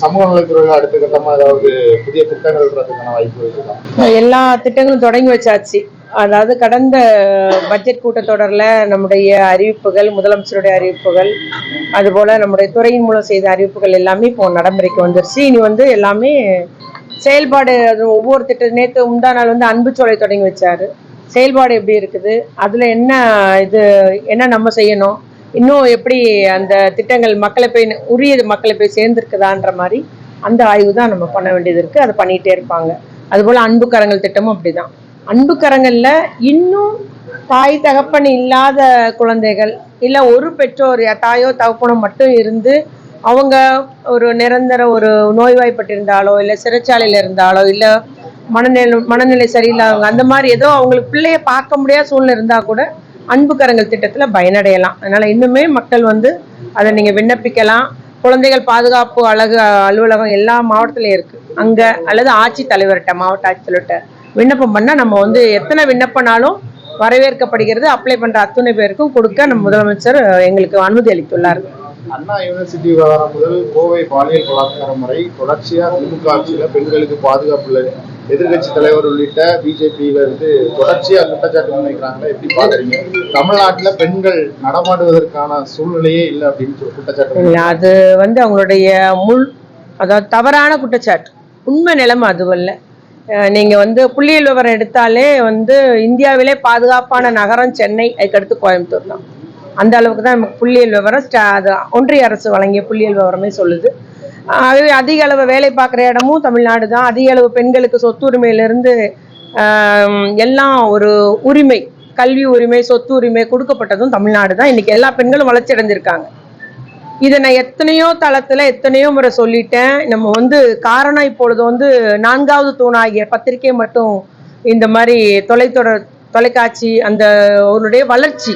சமூக நலத்துறையில அடுத்த கட்டமா ஏதாவது புதிய திட்டங்கள் இருக்கிறதுக்கான வாய்ப்பு எல்லா திட்டங்களும் தொடங்கி வச்சாச்சு. அதாவது கடந்த பட்ஜெட் கூட்டத்தொடரில் நம்முடைய அறிவிப்புகள் முதலமைச்சருடைய அறிவிப்புகள் அதுபோல் நம்முடைய துறையின் மூலம் செய்த அறிவிப்புகள் எல்லாமே இப்போ நடைமுறைக்கு வந்துருச்சு. இனி வந்து எல்லாமே செயல்பாடு அது ஒவ்வொரு திட்டம் நேற்று முந்தா நாள் வந்து அன்புச்சோலை தொடங்கி வச்சாரு. செயல்பாடு எப்படி இருக்குது? அதில் என்ன இது என்ன நம்ம செய்யணும்? இன்னும் எப்படி அந்த திட்டங்கள் மக்களை போய் உரிய மக்களை போய் சேர்ந்துருக்குதான்ற மாதிரி அந்த ஆய்வு தான் நம்ம பண்ண வேண்டியது இருக்குது அதை பண்ணிகிட்டே இருப்பாங்க. அதுபோல் அன்பு கரங்கள் திட்டமும் அப்படிதான். அன்பு கரங்கள்ல இன்னும் தாய் தகப்பன் இல்லாத குழந்தைகள் இல்லை ஒரு பெற்றோர் தாயோ தகப்பனோ மட்டும் இருந்து அவங்க ஒரு நிரந்தர ஒரு நோய்வாய்ப்பட்டிருந்தாலோ இல்லை சிறைச்சாலையில் இருந்தாலோ இல்லை மனநிலை மனநிலை சரியில்லாதவங்க அந்த மாதிரி ஏதோ அவங்களுக்கு பிள்ளைய பார்க்க முடியாத சூழ்நிலை இருந்தால் கூட அன்பு கரங்கள் திட்டத்தில் பயனடையலாம். அதனால் இன்னுமே மக்கள் வந்து அதை நீங்கள் விண்ணப்பிக்கலாம். குழந்தைகள் பாதுகாப்பு அழகு அலுவலகம் எல்லா மாவட்டத்திலையும் இருக்குது அங்கே அல்லது ஆட்சித் தலைவர்கிட்ட மாவட்ட ஆட்சித்தலைவர்கிட்ட விண்ணப்பம் பண்ணால் நம்ம வந்து எத்தனை விண்ணப்பனாலும் வரவேற்கப்படுகிறது. அப்ளை பண்ணுற அத்துணை பேருக்கும் கொடுக்க நம்ம முதலமைச்சர் எங்களுக்கு அனுமதி அளித்துள்ளார். அண்ணா யூனிவர்சிட்டி விவகாரம் முதல் கோவை பாலியல் பலாத்காரம் வரை தொடர்ச்சியா திமுக ஆட்சியில பெண்களுக்கு பாதுகாப்பு இல்லை எதிர்கட்சி தலைவர் உள்ளிட்ட பிஜேபியில இருந்து தொடர்ச்சியா குற்றச்சாட்டு முன்வைக்கிறாங்களே? எப்படி பாக்குறீங்க? தமிழ்நாட்டுல பெண்கள் நடமாடுவதற்கான சூழ்நிலையே இல்லை அப்படின்னு குற்றச்சாட்டு அது வந்து அவங்களுடைய முள் அதாவது தவறான குற்றச்சாட்டு. உண்மை நிலைமை அதுவல்ல நீங்க வந்து புள்ளியியல் விவரம் எடுத்தாலே வந்து இந்தியாவிலே பாதுகாப்பான நகரம் சென்னை அதுக்கடுத்து கோயம்புத்தூர் தான். அந்த அளவுக்கு தான் நமக்கு புள்ளியல் விவரம் ஸ்டா- அது ஒன்றிய அரசு வழங்கிய புள்ளியல் விவரமே சொல்லுது. ஆகவே அதிக அளவு வேலை பார்க்குற இடமும் தமிழ்நாடு தான். அதிக அளவு பெண்களுக்கு சொத்துரிமையிலிருந்து எல்லாம் ஒரு உரிமை கல்வி உரிமை சொத்து உரிமை கொடுக்கப்பட்டதும் தமிழ்நாடு தான். இன்னைக்கு எல்லா பெண்களும் வளர்ச்சி அடைஞ்சிருக்காங்க. இதை நான் எத்தனையோ தளத்தில் எத்தனையோ முறை சொல்லிட்டேன். நம்ம வந்து காரணம் இப்பொழுது வந்து நான்காவது தூணாகிய பத்திரிகை மட்டும் இந்த மாதிரி தொலைத்தொடர் தொலைக்காட்சி அந்த அவருடைய வளர்ச்சி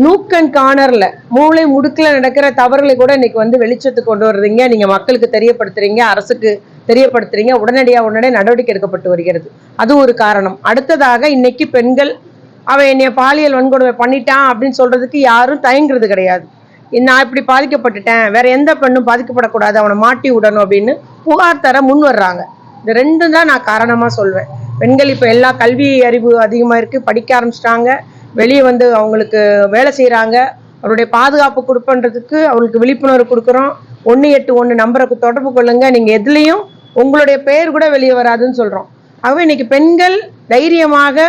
நூக்கன் கார்னர்ல மூளை முடுக்கல நடக்கிற தவறுகளை கூட இன்னைக்கு வந்து வெளிச்சத்துக்கு கொண்டு வர்றீங்க. நீங்க மக்களுக்கு தெரியப்படுத்துறீங்க அரசுக்கு தெரியப்படுத்துறீங்க. உடனடியா உடனே நடவடிக்கை எடுக்கப்பட்டு வருகிறது. அது ஒரு காரணம். அடுத்ததாக இன்னைக்கு பெண்கள் அவன் என்னைய பாலியல் வன்கொடுமை பண்ணிட்டான் அப்படின்னு சொல்றதுக்கு யாரும் தயங்குறது கிடையாது. நான் இப்படி பாதிக்கப்பட்டுட்டேன். வேற எந்த பெண்ணும் பாதிக்கப்படக்கூடாது. அவனை மாட்டி விடணும் அப்படின்னு புகார் தர முன் வர்றாங்க. இந்த ரெண்டும் தான் நான் காரணமா சொல்வேன். பெண்கள் இப்போ எல்லா கல்வி அறிவு அதிகமாக இருக்கு. படிக்க ஆரம்பிச்சிட்டாங்க. வெளியே வந்து அவங்களுக்கு வேலை செய்கிறாங்க அவருடைய பாதுகாப்பு கொடுப்பன்றதுக்கு அவங்களுக்கு விழிப்புணர்வு கொடுக்குறோம். ஒன்று எட்டு ஒன்று நம்பருக்கு தொடர்பு கொள்ளுங்க. நீங்கள் எதுலேயும் உங்களுடைய பெயர் கூட வெளியே வராதுன்னு சொல்கிறோம் ஆகவே இன்னைக்கு பெண்கள் தைரியமாக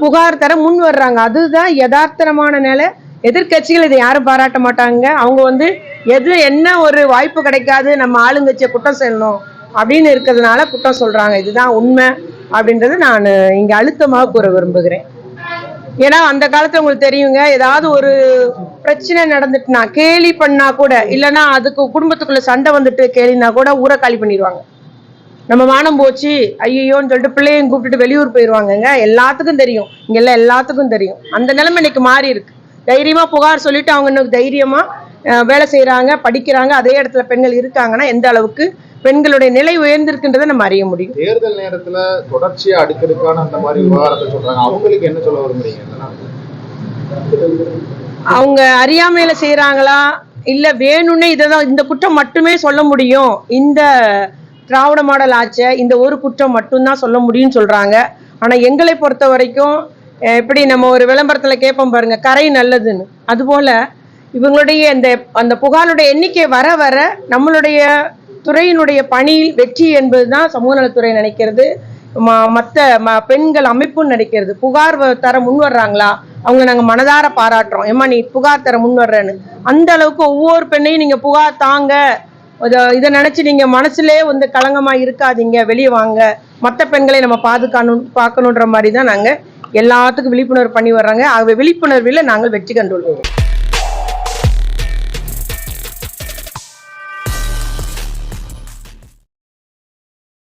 புகார் தர முன் வர்றாங்க. அதுதான் யதார்த்தமான நிலை. எதிர்க்கட்சிகள் இதை யாரும் பாராட்ட மாட்டாங்க. அவங்க வந்து எது என்ன ஒரு வாய்ப்பு கிடைக்காது நம்ம ஆளுங்கட்சியை குற்றம் செல்லணும் அப்படின்னு இருக்கிறதுனால குற்றம் சொல்றாங்க. இதுதான் உண்மை அப்படின்றது நான் இங்க அழுத்தமாக கூற விரும்புகிறேன். ஏன்னா அந்த காலத்துல உங்களுக்கு தெரியுங்க ஏதாவது ஒரு பிரச்சனை நடந்துட்டுனா கேலி பண்ணா கூட இல்லைன்னா அதுக்கு குடும்பத்துக்குள்ள சண்டை வந்துட்டு கேலினா கூட ஊரை காலி பண்ணிடுவாங்க. நம்ம மானம் போச்சு ஐயோன்னு சொல்லிட்டு பிள்ளையும் கூப்பிட்டுட்டு வெளியூர் போயிடுவாங்கங்க. எல்லாத்துக்கும் தெரியும். இங்க எல்லாம் எல்லாத்துக்கும் தெரியும். அந்த நிலைமை இன்னைக்கு மாறி இருக்கு. தைரியமா புகார் சொல்லிட்டு அவங்க இன்னும் தைரியமா வேலை செய்யறாங்க படிக்கிறாங்க அதே இடத்துல பெண்கள் இருக்காங்கன்னா எந்த அளவுக்கு பெண்களுடைய நிலை உயர்ந்திருக்குன்றதை நம்ம அறிய முடியும். தேர்தல் நேரத்துல தொடர்ச்சியா அடுக்கடுக்கான அந்த மாதிரி விவகாரத்தை சொல்றாங்க. அவங்களுக்கு என்ன சொல்ல விரும்புறீங்க? அவங்க அறியாமையில செய்றாங்களா? இல்ல வேணும்னே இதான் இந்த குற்றம் மட்டுமே சொல்ல முடியும். இந்த திராவிட மாடல் ஆட்சிய இந்த ஒரு குற்றம் மட்டும்தான் சொல்ல முடியும்னு சொல்றாங்க. ஆனா எங்களை பொறுத்த வரைக்கும் எப்படி நம்ம ஒரு விளம்பரத்துல கேட்போம் பாருங்க கரை நல்லதுன்னு. அதுபோல இவங்களுடைய இந்த அந்த புகாருடைய எண்ணிக்கை வர வர நம்மளுடைய துறையினுடைய பணியில் வெற்றி என்பதுதான் சமூக நலத்துறை நினைக்கிறது. ம- ம- பெண்கள் அமைப்புன்னு நினைக்கிறது. புகார் வ- தர முன் வர்றாங்களா? அவங்க நாங்க மனதார பாராட்டுறோம். ஏமா நீ புகார் தர முன் வர்றேன்னு. அந்த அளவுக்கு ஒவ்வொரு பெண்ணையும் நீங்க புகார் தாங்க. இதை நினைச்சு நீங்க மனசுலயே வந்து களங்கமா இருக்காதீங்க. வெளியே வாங்க. மற்ற பெண்களை நம்ம பாதுகாணும் பார்க்கணுன்ற மாதிரி தான் நாங்க எல்லாத்துக்கும் விழிப்புணர்வு பண்ணி வர்றாங்க. ஆகவே விழிப்புணர்வில் நாங்கள் வெற்றி கண்டுள்ளோம்